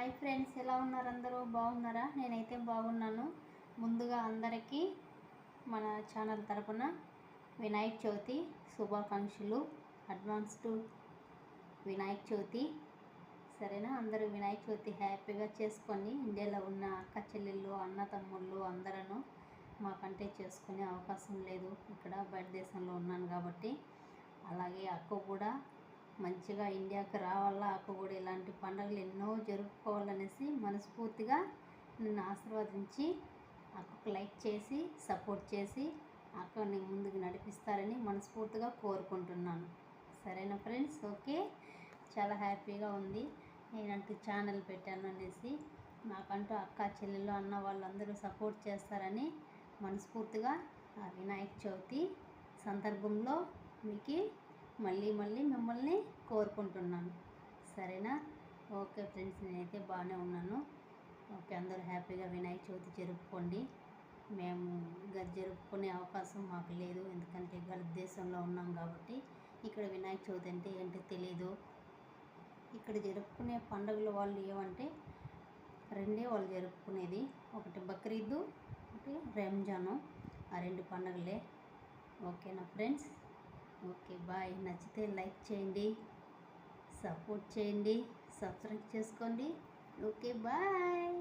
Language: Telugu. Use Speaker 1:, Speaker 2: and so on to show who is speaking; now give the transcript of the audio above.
Speaker 1: హాయ్ ఫ్రెండ్స్ ఎలా ఉన్నారు అందరూ? బాగున్నారా? నేనైతే బాగున్నాను. ముందుగా అందరికీ మన ఛానల్ తరపున వినాయక చవితి శుభాకాంక్షలు. అడ్వాన్స్డ్ వినాయక చవితి. సరేనా? అందరూ వినాయక చవితి హ్యాపీగా చేసుకొని ఇండియాలో ఉన్న అక్క చెల్లెళ్ళు అన్న తమ్ముళ్ళు అందరూ మాకంటే చేసుకునే అవకాశం లేదు. ఇక్కడ బయట దేశంలో ఉన్నాను కాబట్టి. అలాగే అక్క కూడా మంచిగా ఇండియాకి రావాలా? అక్క కూడా ఇలాంటి పండుగలు ఎన్నో జరుపుకోవాలనేసి మనస్ఫూర్తిగా నన్ను ఆశీర్వదించి అక్కకు లైక్ చేసి సపోర్ట్ చేసి అక్కని ముందుకు నడిపిస్తారని మనస్ఫూర్తిగా కోరుకుంటున్నాను. సరేనా ఫ్రెండ్స్? ఓకే. చాలా హ్యాపీగా ఉంది. నేనంటూ ఛానల్ పెట్టాను అనేసి నాకంటూ అక్క చెల్లెలు అన్న వాళ్ళందరూ సపోర్ట్ చేస్తారని మనస్ఫూర్తిగా ఆ వినాయక చవితి సందర్భంలో మీకు మళ్ళీ మళ్ళీ మిమ్మల్ని కోరుకుంటున్నాను. సరేనా? ఓకే ఫ్రెండ్స్ నేనైతే బాగానే ఉన్నాను. ఓకే అందరూ హ్యాపీగా వినాయక చవితి జరుపుకోండి. మేము గది జరుపుకునే అవకాశం మాకు లేదు. ఎందుకంటే గల్ఫ్ దేశంలో ఉన్నాం కాబట్టి ఇక్కడ వినాయక చవితి అంటే ఏంటో తెలియదు ఇక్కడ జరుపుకునే పండుగలు వాళ్ళు ఏమంటే రెండే వాళ్ళు జరుపుకునేది. ఒకటి బక్రీద్ ఒకటి రంజాను. ఆ రెండు పండుగలే. ఓకేనా ఫ్రెండ్స్? Okay bye. నచ్చితే లైక్ చేయండి. సపోర్ట్ చేయండి సబ్స్క్రైబ్ చేసుకోండి. Okay bye.